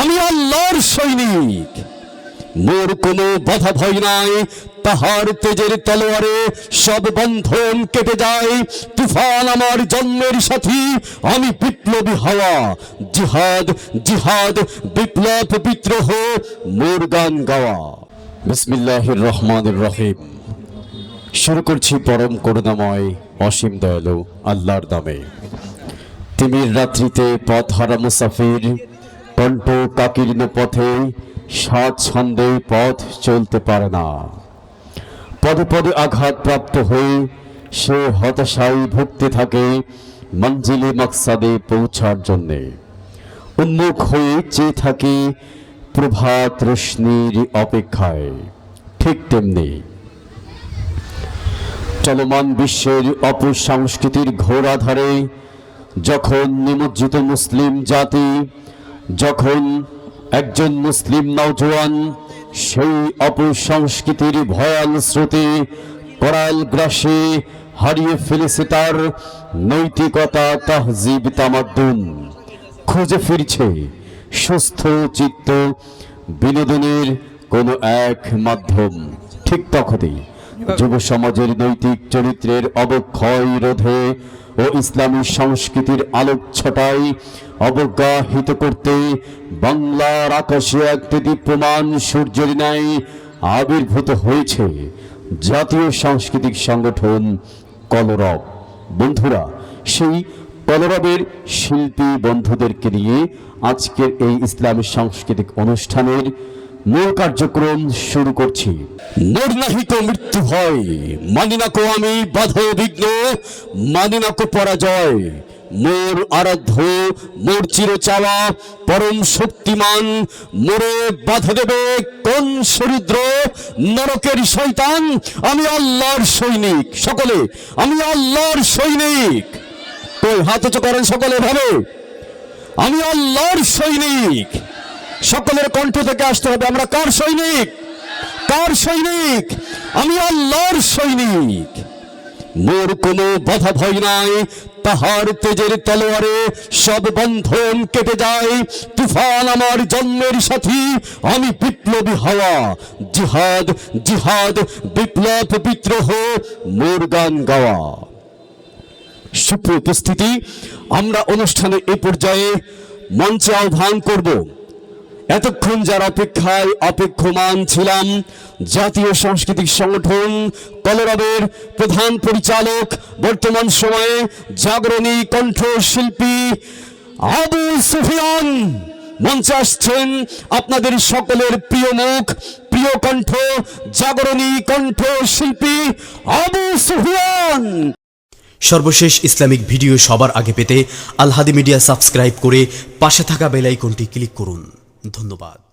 আমি আল্লাহর সৈনিক। মোর কোনো বাধা ভয় নাই, তাহার তেজের তলোয়ারে সব বন্ধন কেটে যায়। তুফান আমার জন্মের সাথী, আমি বিপ্লবী হাওয়া। জিহাদ জিহাদ, বিপ্লব বিদ্রোহ, মোর গান গাওয়া। বিসমিল্লাহির রহমানির রহিম। শুরু করছি পরম করুণাময় অসীম দয়ালু আল্লাহর নামে। তিমির রাত্রিতে পথ হারা মুসাফির কণ্ঠ কাকীর্ণ পথে সাত ছন্দে পথ চলতে পারে না। পদে পদে আঘাত প্রাপ্ত হয়ে সে হতাশায় ভুগতে থাকে মঞ্জিলে মাকসাদে পৌঁছার জন্যে। উন্মুখ হয়ে চেয়ে থাকে প্রভাত রশ্মির অপেক্ষায়। ঠিক তেমনি চলমান বিশ্বের অপসংস্কৃতির ঘোর আধারে যখন নিমজ্জিত মুসলিম জাতি যখন একজন মুসলিম নওজোয়ান সেই অপসংস্কৃতির ভয়াল স্রোতে করাল গ্রাসে হারিয়ে ফেলেছে তার নৈতিকতা তাহজিব তামাদ্দুন। খুঁজে ফিরছে সুস্থ চিত্ত বিনোদনের কোনো এক মাধ্যম। ঠিক তখনই যুব সমাজের নৈতিক চরিত্রের অবক্ষয় রোধে ও ইসলামী সংস্কৃতির আলোক ছটাই অবগাহিত করতে বাংলার আকাশে একটি দীপ্যমান সূর্যের ন্যায় আবির্ভূত হয়েছে জাতীয় সাংস্কৃতিক সংগঠন কলরব। বন্ধুরা, সেই কলরবের শিল্পী বন্ধুদেরকে নিয়ে আজকের এই ইসলামী সাংস্কৃতিক অনুষ্ঠানের মূল কার্যক্রম শুরু করছি। মোর নাহিক মৃত্যু হয় মানি না কো আমি বাধা বিঘ্ন, মানি না কো পরাজয়। মোর আরাধ্য, মোর চির চাওয়া পরম শক্তিমান, মোরে বাধা দেবে কোন সমুদ্র নরকের শৈতান আমি আল্লাহর সৈনিক। সকলে, আমি আল্লাহর সৈনিক। কই হাত করেন সকলে ভাবে। আমি আল্লাহর সৈনিক। সকলের কণ্ঠ থেকে আসতে হবে। আমরা কার সৈনিক? কার সৈনিক? আমি আল্লাহর সৈনিক। মোর কোনো বাধা ভয় নাই। তাহার তেজের তলোয়ারে সব বন্ধন কেটে যায়। তুফান আমার জন্মের সাথী। আমি বিপ্লবী হাওয়া। জিহাদ জিহাদ, বিপ্লব বিদ্রোহ, মোর গান গাওয়া। সুপ্রিয় উপস্থিতি, আমরা অনুষ্ঠানে এ পর্যায়ে মঞ্চে আহ্বান করব। এতক্ষণ যার অপেক্ষায় অপেক্ষমান ছিলাম জাতীয় সাংস্কৃতিক সংগঠন কলরবের প্রধান পরিচালক, বর্তমান সময়ে জাগরণী কণ্ঠশিল্পী আবু সুফিয়ান। মঞ্চে আসছেন আপনাদের সকলের প্রিয় মুখ, প্রিয় কণ্ঠ, জাগরণী কণ্ঠশিল্পী আবু সুফিয়ান। সর্বশেষ ইসলামিক ভিডিও সবার আগে পেতে আলহাদি মিডিয়া সাবস্ক্রাইব করে পাশে থাকা বেল আইকনটি ক্লিক করুন। ধন্যবাদ।